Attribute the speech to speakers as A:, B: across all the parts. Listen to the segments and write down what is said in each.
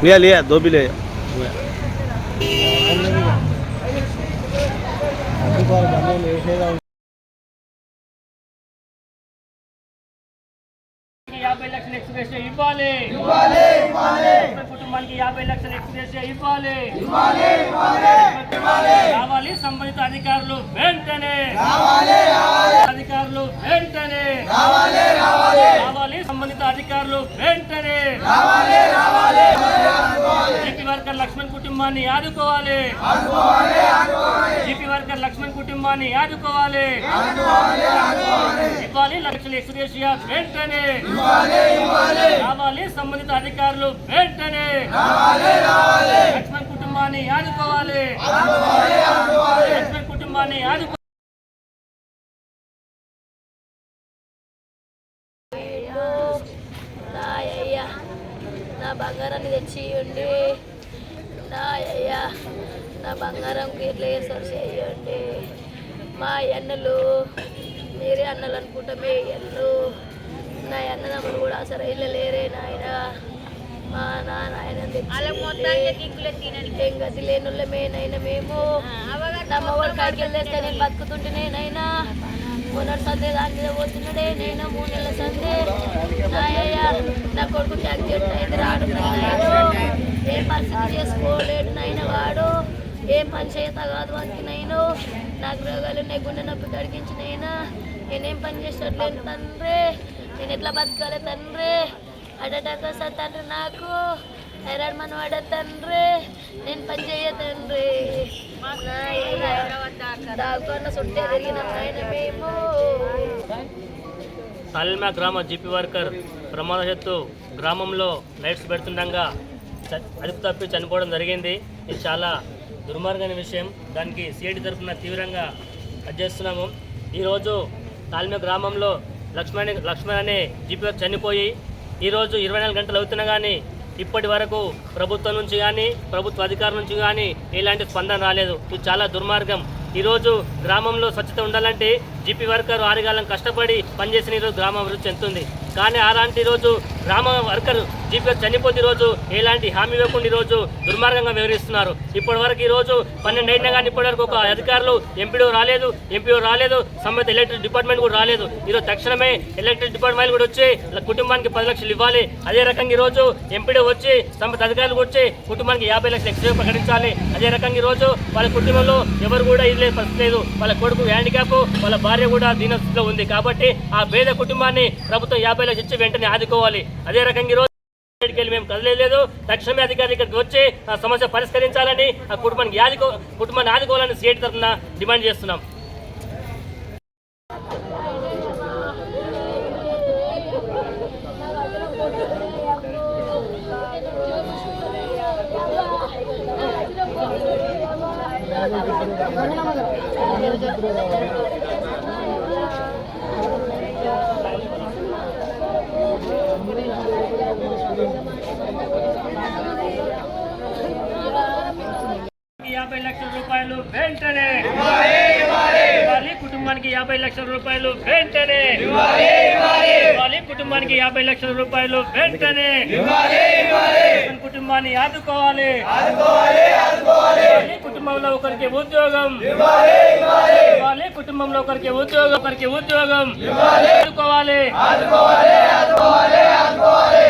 A: लिया लिया दो भी ले
B: యాభై లక్షల ఎక్స్ప్రెస్ ఇవ్వాలి ఒక్క కుటుంబానికి యాభై లక్షల ఎక్స్ప్రెస్ ఇవ్వాలి రావాలి సంబంధిత అధికారులు వెంటనే అధికారులు వెంటనే రావాలి సంబంధిత అధికారులు వెంటనే కుటుంబాన్ని ఆదుకోవాలి. జీపీ వర్కర్ లక్ష్మణ్ కుటుంబాన్ని ఆదుకోవాలి. ఇవ్వాలి లక్ష్మి సురేష్ యాద్ వెంటనే. రావాలి సంబంధిత అధికారులు వెంటనే. లక్ష్మణ్ కుటుంబాన్ని ఆదుకోవాలి. లక్ష్మణ్ కుటుంబాన్ని ఆదుకో
C: నా నా బంగారాన్ని తెచ్చి ఉండి నా అయ్య నా బంగారం వేసారు చేయండి. మా అన్నలు మీరే అన్నలు అనుకుంటా మీ అన్నలు. నా అన్నదమ్ములు కూడా అసలు ఇల్లు లేరే నాయన. మా నాన్న ఆయన ఏం గతి లేనుళ్ళ మేనైనా మేము. నా మగవాడు కాడికి నేను బతుకుతుంటేనే నైనా మొన్నటి సందే దాని మీద పోతున్నాడే నేను మూడు నెలల సందే. నాయయ్య నా కొడుకు యాక్సిడెంట్ రాడు. నాయన ఏ పరిస్థితి చేసుకోలేడు నాయన వాడు. ఏం పని చేత కాదు వానికి నేను నాకు రోగాలు ఉన్నాయి గుండె నొప్పి కడిగించి నైనా నేనేం పని చేసేట్లేను తండ్రి. నేను ఎట్లా బతకాలి తండ్రి? అడటాక వస్తా తండ్రి నాకు. హైరాడ్ మనవాడ తండ్రి? నేను పని చేయ తండ్రి. దాగుకున్న సుట్టే తిరిగిన ఆయన మేము.
B: తాలిమా గ్రామ జీపీ వర్కర్ ప్రమాదశత్తు గ్రామంలో లైట్స్ పెడుతుండగా అదుపు తప్పి చనిపోవడం జరిగింది. ఇది చాలా దుర్మార్గమైన విషయం. దానికి సిఐటి తరఫున తీవ్రంగా చేస్తున్నాము ఈరోజు తాలిమా గ్రామంలో లక్ష్మణ్ లక్ష్మణ్ అనే జీపీ చనిపోయి ఈరోజు ఇరవై నాలుగు గంటలు అవుతున్నా కానీ ఇప్పటి వరకు ప్రభుత్వం నుంచి కానీ ప్రభుత్వ అధికారుల నుంచి కానీ ఎలాంటి స్పందన రాలేదు. ఇది చాలా దుర్మార్గం. ఈరోజు గ్రామంలో స్వచ్ఛత ఉండాలంటే జీపీ వర్కర్ ఆరుగాలం కష్టపడి పనిచేసిన ఈరోజు గ్రామం అభివృద్ధి చెందుతుంది. కానీ అలాంటి రోజు గ్రామ వర్కర్ జీపీ చనిపోతే ఈరోజు ఎలాంటి హామీ ఇవ్వకుండా ఈరోజు దుర్మార్గంగా వివరిస్తున్నారు ఇప్పటి వరకు ఈరోజు పన్నెండు అయినా కానీ ఇప్పటి వరకు ఒక అధికారులు ఎంపీడో రాలేదు ఎంపీఓ రాలేదు సంబంధిత ఎలక్ట్రిక్ డిపార్ట్మెంట్ కూడా రాలేదు. ఈరోజు తక్షణమే ఎలక్ట్రిక్ డిపార్ట్మెంట్ కూడా వచ్చి కుటుంబానికి పది లక్షలు ఇవ్వాలి. అదే రకంగా ఈరోజు ఎంపీడో వచ్చి సంబంధిత అధికారులు వచ్చి కుటుంబానికి యాభై లక్షలు ఎక్స్ట్రా ప్రకటించాలి. అదే రకంగా ఈరోజు వాళ్ళ కుటుంబంలో ఎవరు కూడా ఇది పరిస్థితి లేదు. వాళ్ళ కొడుకు హ్యాండిక్యాప్ వాళ్ళ భార్య కూడా దీనస్థితిలో ఉంది. కాబట్టి ఆ పేద కుటుంబాన్ని ప్రభుత్వం యాభై లక్షలు ఇచ్చి వెంటనే ఆదుకోవాలి. అదే రకంగా ఈరోజు వెళ్ళి మేము కదలేదు తక్షణమే అధికారి ఇక్కడికి వచ్చి ఆ సమస్య పరిష్కరించాలని ఆ కుటుంబానికి ఆదుకో కుటుంబాన్ని ఆదుకోవాలని సీట్ తరఫున డిమాండ్ చేస్తున్నాం. యాభై లక్షల రూపాయలు వెంటనే. ఇవ్వాలి కుటుంబానికి యాభై లక్షల రూపాయలు వెంటనే. ఇవ్వాలి కుటుంబానికి యాభై లక్షల రూపాయలు వెంటనే. కుటుంబాన్ని ఆదుకోవాలి. కుటుంబంలో ఒకరికి ఉద్యోగం. ఇవ్వాలి కుటుంబంలో ఒకరికి ఉద్యోగం ఒకరికి ఉద్యోగం. ఆదుకోవాలి.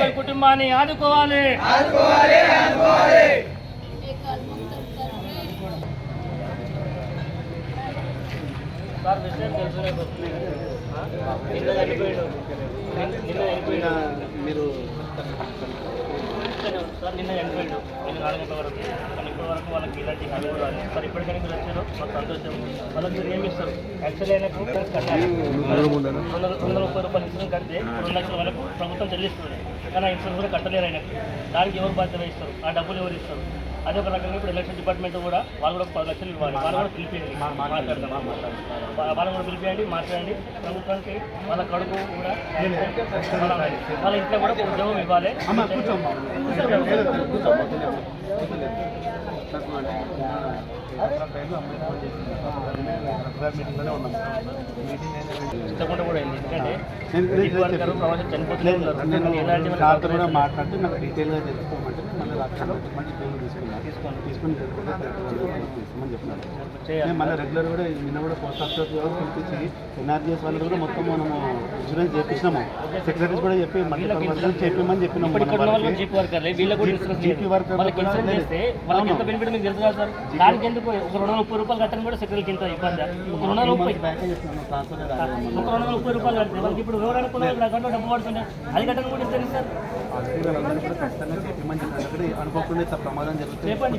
B: మన కుటుంబాన్ని ఆదుకోవాలి. సార్ విషయం నిన్న
A: మీరు
B: సార్ నిన్న చనిపోయాడు. నిన్న నాలుగు గంటల వరకు. కానీ ఇప్పటి వరకు వాళ్ళకి ఇలాంటి హామీ కూడా రాలేదు సార్ ఇప్పటికైనా మీరు వచ్చారు మాకు సంతోషం. వాళ్ళకి మీరు ఏమి ఇస్తారు? యాక్చువల్లీ వందల వందల ముప్పై రూపాయలు ఇన్సూరెన్స్ కడితే రెండు లక్షల వరకు ప్రభుత్వం చెల్లిస్తుంది. కానీ ఆ ఇన్సూరెన్స్ కూడా కట్టలేరు ఆయనకు. దానికి ఎవరు బాధ్యత వహిస్తారు? ఆ డబ్బులు ఎవరు ఇస్తారు? అదే ఒక రకంగా ఇప్పుడు ఎలక్షన్ డిపార్ట్మెంట్ కూడా వాళ్ళు కూడా పది లక్షలు ఇవ్వాలి. వాళ్ళు కూడా పిలిపియండి. మాట్లాడదాం వా- వాళ్ళని కూడా పిలిపియండి మాట్లాడండి. ప్రభుత్వానికి వాళ్ళ కడుపు కూడా వాళ్ళ- వాళ్ళ ఇంట్లో కూడా ఉద్యోగం ఇవ్వాలి. ఇంతకుండా కూడా అయింది. ఎందుకంటే ప్రవాసం చనిపోతూనే ఉన్నారు కానీ ఎలాంటి
A: మాట్లాడితే నాకు డీటెయిల్గా తెలుసుకోమంటే మళ్ళీ మంచి పేరు తీసుకున్నా
B: తీసుకోండి.
A: తీసుకుని తీసుకోమని చెప్పినాను మళ్ళీ రెగ్యులర్ కూడా నిన్న కూడా పోస్ట్ ఆఫీస్ పిలిపించి ఎన్ఆర్జీఎస్ వాళ్ళు కూడా మొత్తం మనము ఇన్సూరెన్స్ చేపించినాము సెక్రటరీస్ కూడా చెప్పి మళ్ళీ చెప్పమని చెప్పినాము.
B: జీపీ వందల ముప్పై రూపాయలు కట్టడం కూడా సెక్రటరీకి ఇంత ఇబ్బంది ఒక ముప్పై ఒక రూపాయలు వాళ్ళకి ఇప్పుడు కూడా వాళ్ళ అకౌంట్లో డబ్బు పడుతుంది అది కట్టడం కూడా ఇస్తుంది సార్. చెప్పండి.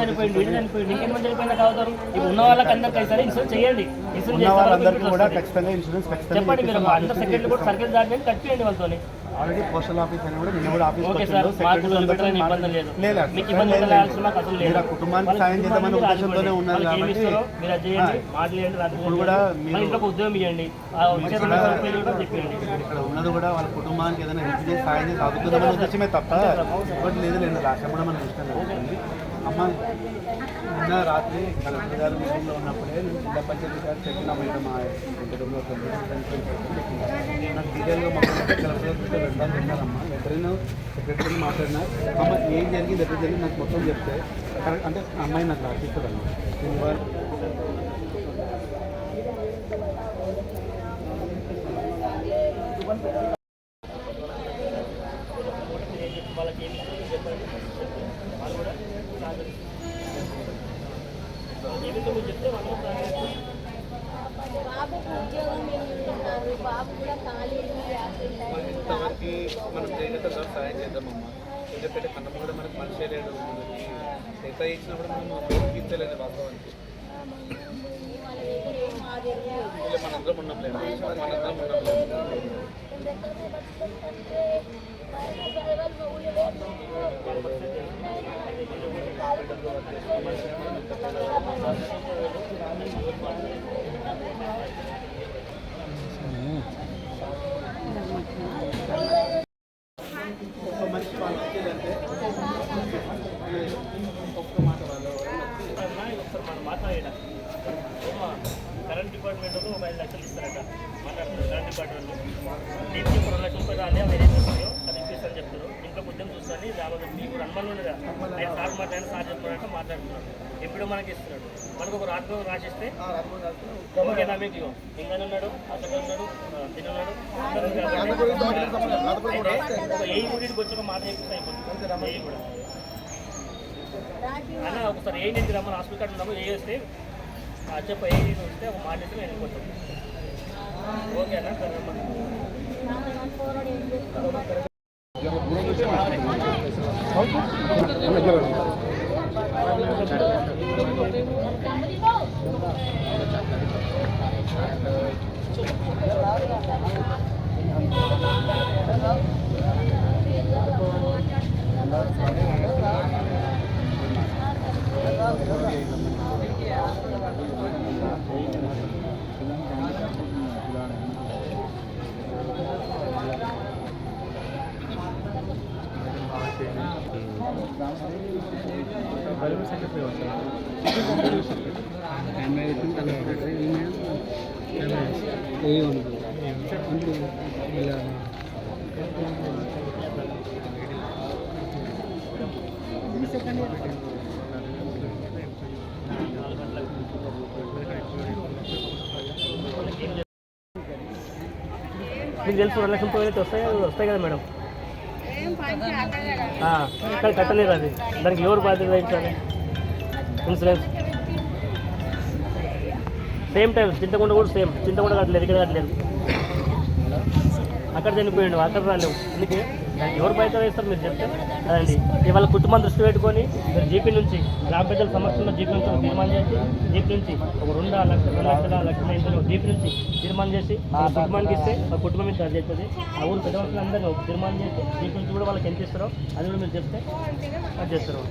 B: చనిపోయింది చనిపోయింది? ఇంకెంతమంది కావుతారు ఉన్న వాళ్ళకి అందరికి అయితే ఇన్సూరెన్స్ చేయండి. ఇన్సూరెన్స్
A: వాళ్ళందరికీ కూడా. ఖచ్చితంగా ఇన్సూరెన్స్ ఖచ్చితంగా
B: చెప్పండి మీరు అందరు కూడా సర్కిల్ దాటి కట్టియండి వాళ్ళతో
A: ఆల్రెడీ పోస్టల్ ఆఫీస్ అని కూడా నిన్న కూడా ఆఫీస్
B: ఓకే సార్ మాకు వదిలిపెట్టడానికి ఇబ్బంది లేదు. మీకు ఇబ్బంది ఉండాల్సిన మాకు అసలు లేదు.
A: మీరు ఆ కుటుంబానికి సాయం చేద్దామనే ఉద్దేశంతోనే ఉన్నారు కాబట్టి
B: మీరు అది చేయండి మాట్లాడండి
A: కూడా. మీరు-
B: ఇంట్లో ఉద్యోగం ఇవ్వండి. ఆ వచ్చే కూడా చెప్పండి
A: ఇక్కడ ఉన్నది కూడా వాళ్ళ కుటుంబానికి ఏదైనా హెల్ప్ చేసి సాయం చేసి ఆదుకుందామనే ఉద్దేశమే తప్ప ఇంకోటి లేదు లేదు రాష్ట్రం కూడా మనం ఇష్టం అమ్మ నిన్న రాత్రి కలెక్టర్ గారు మీటింగ్లో ఉన్నప్పుడే నేను జిల్లా పంచాయతీ గారు చెప్పిన మేడం మా కుటుంబంలో నాకు డీటెయిల్గా మాట్లాడితే కలెక్టర్ గారు మీతో వెళ్తాను చెప్పారమ్మా ఎక్కడైనా సెక్రటరీ మాట్లాడినా అమ్మ ఏం జరిగింది ఎక్కడ జరిగింది నాకు మొత్తం చెప్తే కరెక్ట్ అంటే అమ్మాయి నాకు రాసిస్తుందమ్మా అమ్మ నేను ఇవాళ
B: వాళ్ళకి ఏమి ఇస్తారో చెప్పండి వాళ్ళు కూడా సహకరిస్తారు. ఏమి ఇస్తారో మీరు చెప్తే వాళ్ళు కూడా సహకరిస్తారు.
C: బాబుకి ఉద్యోగం ఇస్తున్నారు బాబు కూడా ఖాళీ
A: ఇంతవరకు మనం చేయగలిగితే సార్ సాయం చేద్దామమ్మా ఎందుకంటే కన్నమ్మ కూడా మనకు మనిషే లేడు మనకి ఎంత ఇచ్చినా కూడా మనం తీర్చలేదు వాస్తవానికి ఇలా మనందరం ఉన్నాం లేదు మనందరం ఉన్నాం లేదు ఒక మనిషి వాళ్ళకి ఇచ్చేదంటే ఒక్క మాట వాళ్ళు
B: అమ్మాయి మాట్లాడాం కరెంట్ డిపార్ట్మెంట్ ఒక ఐదు లక్షలు ఇస్తారట. మాట్లాడుతున్నారు కరెంట్ డిపార్ట్మెంట్ దీనికి ఒక రెండు లక్షల రూపాయలు రాలే అవి ఏం అది ఇప్పిస్తారని చెప్తారు ఇంకా ఉద్యమం చూస్తాను దాదాపు మీకు అనుమానం ఉండదా ఆయన సార్ మాట్లాడిన సార్ చెప్తున్నారంటే మాట్లాడుతున్నాడు ఎప్పుడు మనకి ఇస్తున్నాడు. మనకు ఒక రాత్రి రాసిస్తే ఓకేనా మీకు ఇంకా ఉన్నాడు అతడు ఉన్నాడు తిని ఉన్నాడు. ఏ యూనిట్కి వచ్చి ఒక మాట అయిపోతుంది. ఏ కూడా. అన్న ఒకసారి ఏ నేను రమ్మని హాస్పిటల్ కార్డు ఉన్నాము ఏ వస్తే చెప్ప ఏ నుంచి వస్తే ఒక మాట నేను వెళ్ళిపోతాను. ఓకే అన్న సరే రమ్మని మీకు తెలుసు రెండు లక్షల అయితే వస్తాయి? వస్తాయి కదా మేడం. ఇక్కడ కట్టలేదు అది. దానికి ఎవరు బాధ్యత వహించాలి? ఇన్సూరెన్స్ సేమ్ టైం చింతకుండ కూడా సేమ్ చింతకుండ కట్టలేదు ఇక్కడ కట్టలేదు అక్కడ చనిపోయిండు అక్కడ రాలేవు. అందుకే దానికి ఎవరు బయట వేస్తారు మీరు చెప్తే? అదండి. ఇవాళ కుటుంబం దృష్టి పెట్టుకొని మీరు జీపీ నుంచి గ్రామ పెద్దల సమక్షంలో జీపీ నుంచి తీర్మానం చేసి జీపీ నుంచి ఒక రెండు లక్షల రెండు లక్షల లక్షల ఇంట్లో జీపీ నుంచి తీర్మానం చేసి ఆ కుటుంబానికి ఇస్తే ఆ కుటుంబం మీద అది అవుతుంది. ఆ ఊరు పెద్ద అందరూ తీర్మానం చేసి జీపీ నుంచి కూడా వాళ్ళకి ఎంత ఇస్తారో అది కూడా మీరు చెప్తే అది చేస్తారు.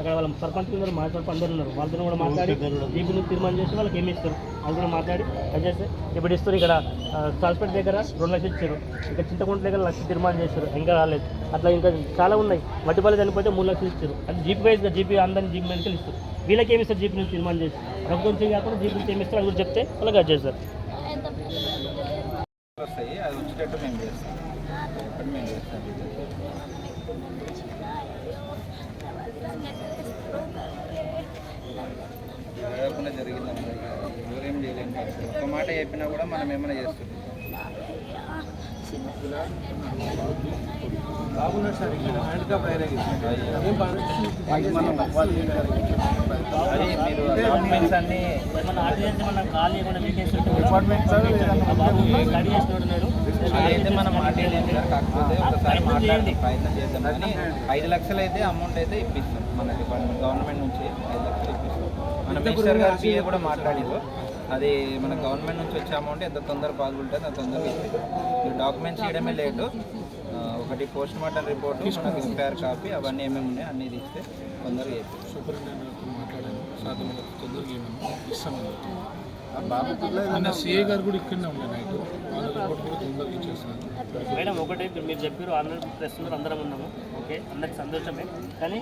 B: అక్కడ వాళ్ళ సర్పంచ్ ఉన్నారు మా సర్పంచ్ అందరు ఉన్నారు. వాళ్ళతో కూడా మాట్లాడి జీపీ నుంచి తీర్మానం చేసి వాళ్ళకి ఏమి ఇస్తారు? అది కూడా మాట్లాడి అది చేస్తే ఇప్పుడు ఇస్తారు? ఇక్కడ హాస్పిటల్ దగ్గర రెండు లక్షలు ఇచ్చారు. ఇక్కడ చింతకుంట దగ్గర లక్ష తీర్మానం చేశారు. ఇంకా రాలేదు. అట్లా ఇంకా చాలా ఉన్నాయి. మట్టిపల్లి చనిపోతే మూడు లక్షలు ఇచ్చారు. అది జీపీ వైజ్గా జీపీ అందరిని జీపీ మెడికల్ ఇస్తారు. వీళ్ళకి ఏమి ఇస్తారు? జీపీ నుంచి తీర్మానం చేసి. ప్రభుత్వం నుంచి కాకుండా జీపీ నుంచి ఏమి ఇస్తారు? అది కూడా చెప్తే వాళ్ళకి అది చేస్తారు.
D: అది వచ్చేటట్టు మేము చేస్తాం. మేము చేస్తాం జరగకుండా జరిగింది ఎవరేం చేయలేము ఒక్క మాట చెప్పినా కూడా మనం ఏమైనా
A: ఏం బాగా మనం
D: అన్నీ
B: ఆర్డినెన్స్ ఖాళీ వేకెన్సీ కూడా
D: కాకపోతే ఒకసారి మాట్లాడి ప్రయత్నం చేద్దాం. కానీ ఐదు లక్షలు అయితే అమౌంట్ అయితే ఇప్పిస్తాం మన డిపార్ట్మెంట్ గవర్నమెంట్ నుంచి ఐదు లక్షలు ఇప్పిస్తాం. మన మినిస్టర్ గారు కూడా మాట్లాడిండ్రు అది మన గవర్నమెంట్ నుంచి వచ్చే అమౌంట్ ఎంత తొందర పాసిబిలిటీ అంత తొందరగా మీరు డాక్యుమెంట్స్ చేయడమే లేటు ఒకటి పోస్ట్ మార్టం రిపోర్ట్ మనకి ఎఫ్ఐఆర్ కాపీ అవన్నీ ఏమేమి ఉన్నాయి అన్నీ తీస్తే తొందరగా చెప్పి
E: సూపరింటెండెంట్తో మాట్లాడాను సాధ్యమైన తొందరగా ఏమేమి ఇస్తామని సిఏ గారు కూడా ఇక్కడనే ఉండే నైట్. తొందరగా ఇచ్చేస్తున్నారు
B: మేడం ఒకటి ఇప్పుడు మీరు చెప్పారు ఆంధ్ర ప్రెస్ అందరం ఉన్నాము. ఓకే అందరికి సంతోషమే. కానీ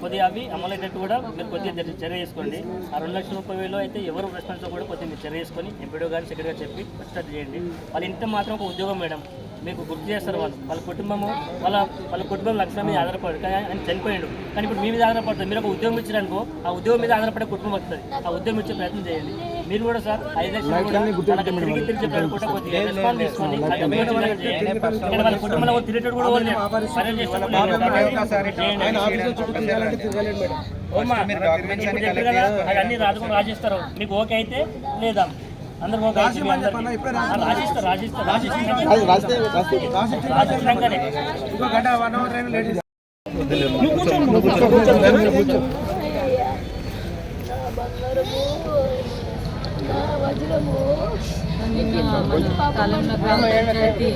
B: కొద్దిగా అవి అమలయ్యేటట్టు కూడా మీరు కొద్దిగా చర్య- చేసుకోండి ఆ రెండు లక్షల ముప్పై వేలు అయితే ఎవరు రెస్పాన్స్ కూడా కొద్దిగా మీరు చర్య చేసుకొని ఎంపీడో గారిని సెక్రటరీ గారు చెప్పి వచ్చేటట్టు చేయండి. వాళ్ళు ఇంత మాత్రం ఒక ఉద్యోగం మేడం. మీకు గుర్తు చేస్తారు వాళ్ళు. వాళ్ళ కుటుంబము వాళ్ళ వాళ్ళ కుటుంబం లక్షల మీద ఆధారపడు కానీ ఆయన చనిపోయాడు. కానీ ఇప్పుడు మీ మీద ఆధారపడుతుంది మీరు ఒక ఉద్యోగం ఇచ్చారనుకో ఆ ఉద్యోగం మీద ఆధారపడే కుటుంబం వస్తుంది. ఆ ఉద్యోగం ఇచ్చే ప్రయత్నం చేయండి. మీరు కూడా సార్ ఐదు కుటుంబంలో కూడా
D: అన్ని
B: రాజుకొని రాసిస్తారు. మీకు ఓకే అయితే లేదా? అందరు ఓకే అయితే మీ అందరికీ. ఆ, రాసిస్తారు రాసిస్తారు రాసిస్తారు రాసిస్తున్నాకనే
A: ఇంకో గంట వన్ అవర్ అయినా లేట్
C: నా బంగారము నా వజ్రము
F: కాలంలో గ్రామ పంచాయతీ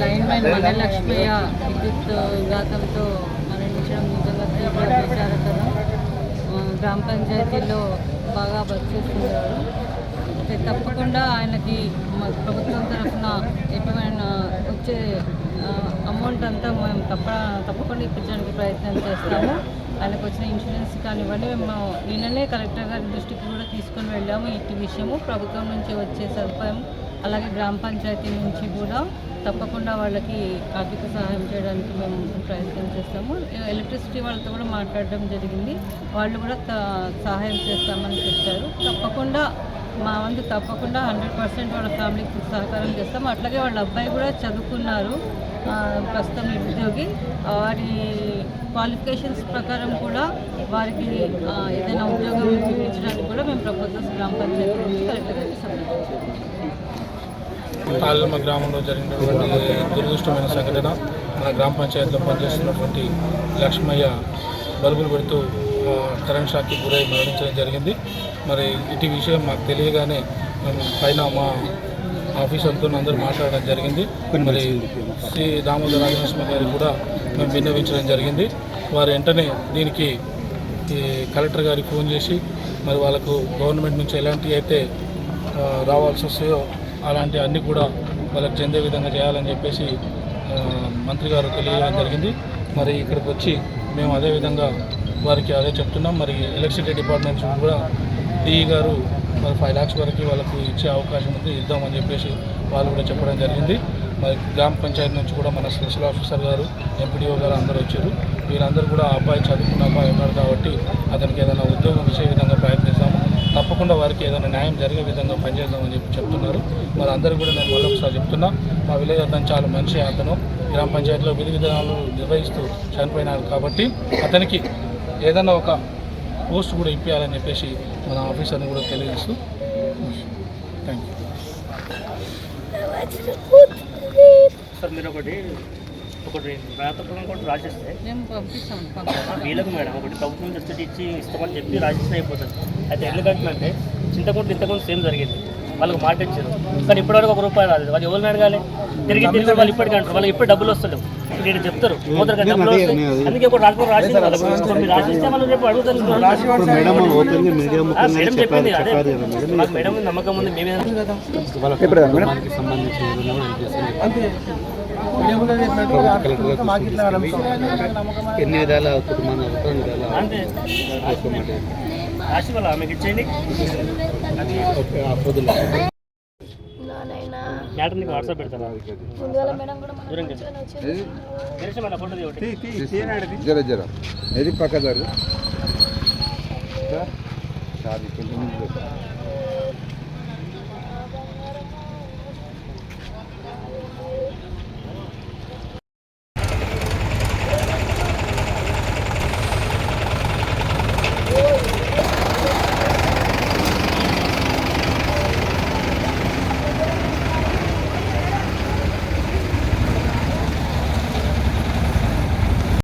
F: లైన్ మ్యాన్ వనలక్ష్మయ్య విద్యుత్ ఘాతంతో మరణించడం నిజంగా తీవ్ర విచారకరం గ్రామ పంచాయతీలో బాగా పనిచేస్తున్నారు తప్పకుండా ఆయనకి ప్రభుత్వం తరఫున ఎటువంటి వచ్చే అమౌంట్ అంతా మేము తప్ప తప్పకుండా ఇప్పించడానికి ప్రయత్నం చేస్తాము వాళ్ళకి వచ్చిన ఇన్సూరెన్స్ కానివ్వండి మేము నిన్ననే కలెక్టర్ గారి దృష్టికి కూడా తీసుకొని వెళ్ళాము ఇటు విషయము. ప్రభుత్వం నుంచి వచ్చే సదుపాయం అలాగే గ్రామ పంచాయతీ నుంచి కూడా తప్పకుండా వాళ్ళకి ఆర్థిక సహాయం చేయడానికి మేము ప్రయత్నం చేస్తాము. ఎలక్ట్రిసిటీ వాళ్ళతో కూడా మాట్లాడడం జరిగింది. వాళ్ళు కూడా సహాయం చేస్తామని చెప్పారు. తప్పకుండా మా వంతు తప్పకుండా హండ్రెడ్ పర్సెంట్ వాళ్ళ ఫ్యామిలీకి సహకారం చేస్తాం. అట్లాగే వాళ్ళ అబ్బాయి కూడా చదువుకున్నారు ప్రస్తుతం నిరుద్యోగి. వారి క్వాలిఫికేషన్స్ ప్రకారం కూడా వారికి ఏదైనా ఉద్యోగం చూపించడానికి కూడా మేము ప్రపోజల్స్ గ్రామ పంచాయతీ నుంచి కలెక్టర్ గారికి
E: తాళ్ళమ్మ గ్రామంలో జరిగినటువంటి దురదృష్టమైన సంఘటన మన గ్రామ పంచాయతీలో పనిచేస్తున్నటువంటి లక్ష్మయ్య బల్బులు పెడుతూ కరెంట్ షాక్కి గురై మరణించడం జరిగింది. మరి ఇటు విషయం మాకు తెలియగానే మేము పైన మా ఆఫీసర్తో అందరూ మాట్లాడడం జరిగింది. మరి శ్రీ దామోదర రాజనరసింహ గారు కూడా మేము విన్నవించడం జరిగింది. వారు వెంటనే దీనికి ఈ కలెక్టర్ గారికి ఫోన్ చేసి మరి వాళ్ళకు గవర్నమెంట్ నుంచి ఎలాంటి అయితే రావాల్సి వస్తాయో అలాంటి అన్నీ కూడా వాళ్ళకి చెందే విధంగా చేయాలని చెప్పేసి మంత్రి గారు తెలియడం జరిగింది. మరి ఇక్కడికి వచ్చి మేము అదే విధంగా వారికి అదే చెప్తున్నాం. మరి ఎలక్ట్రిసిటీ డిపార్ట్మెంట్ కూడా డిఈ గారు మరి ఫైవ్ ల్యాక్స్ వరకు వాళ్ళకు ఇచ్చే అవకాశం ఉంది ఇద్దామని చెప్పేసి వాళ్ళు కూడా చెప్పడం జరిగింది. మరి గ్రామ పంచాయతీ నుంచి కూడా మన స్పెషల్ ఆఫీసర్ గారు ఎంపీడీఓ గారు అందరూ వచ్చారు. వీళ్ళందరూ కూడా ఆ అబ్బాయి చదువుకున్న అబ్బాయి ఉన్నారు కాబట్టి అతనికి ఏదైనా ఉద్యోగం ఇచ్చే విధంగా ప్రయత్నిస్తాము తప్పకుండా వారికి ఏదైనా న్యాయం జరిగే విధంగా పనిచేద్దామని చెప్పి చెప్తున్నారు. మరి అందరూ కూడా నేను మళ్ళీ ఒకసారి చెప్తున్నా మా విలేజ్ అతను చాలా మంచి అతను గ్రామ పంచాయతీలో విధి విధానాలు నిర్వహిస్తూ చనిపోయినారు కాబట్టి అతనికి ఏదైనా ఒక పోస్ట్ కూడా ఇప్పించాలని చెప్పేసి మన ఆఫీసర్ని కూడా తెలియజేస్తూ థ్యాంక్ యూ.
B: సార్ మీరు ఒకటి ఒకటి రాతపూర్వం కూడా రాసిస్తే
F: మేము పంపిస్తాం. పంపిస్తాం
B: వీళ్ళకు మేడం ఒకటి ప్రభుత్వం దృష్టి ఇచ్చి ఇస్తామని చెప్పి రాసిస్తే అయిపోతుంది. అయితే కట్టినంటే చింతకుంట ఇంతకుంట సేమ్ జరిగింది. వాళ్ళకి మాట ఇచ్చారు. కానీ ఇప్పటివరకు ఒక రూపాయి రాలేదు. వాళ్ళు ఎవరిని అడగాలి? తిరిగి తిరిగి వాళ్ళు ఇప్పటికీ అంటారు వాళ్ళకి ఇప్పుడు డబ్బులు వస్తలేవు. ఇక్కడ చెప్తారు. మొదటి డబ్బులు వస్తాయి అందుకే ఇప్పుడు రాసింది మీరు రాసిస్తే రేపు
A: మేడం
B: చెప్పింది అదే మాకు మేడం మీద నమ్మకం ఉంది. మేమే
A: సంబంధించిన. ఎన్ని విధాల కుటుంబాన్ని విధాల
B: వాళ్ళ ఆమెకి ఇచ్చేయండి
C: నానైనా
B: మ్యాటర్ నీకు వాట్సాప్ పెడతాను
C: ముందుగా మేడం
B: ఫోటో
G: జర జర ముందు పెట్టు.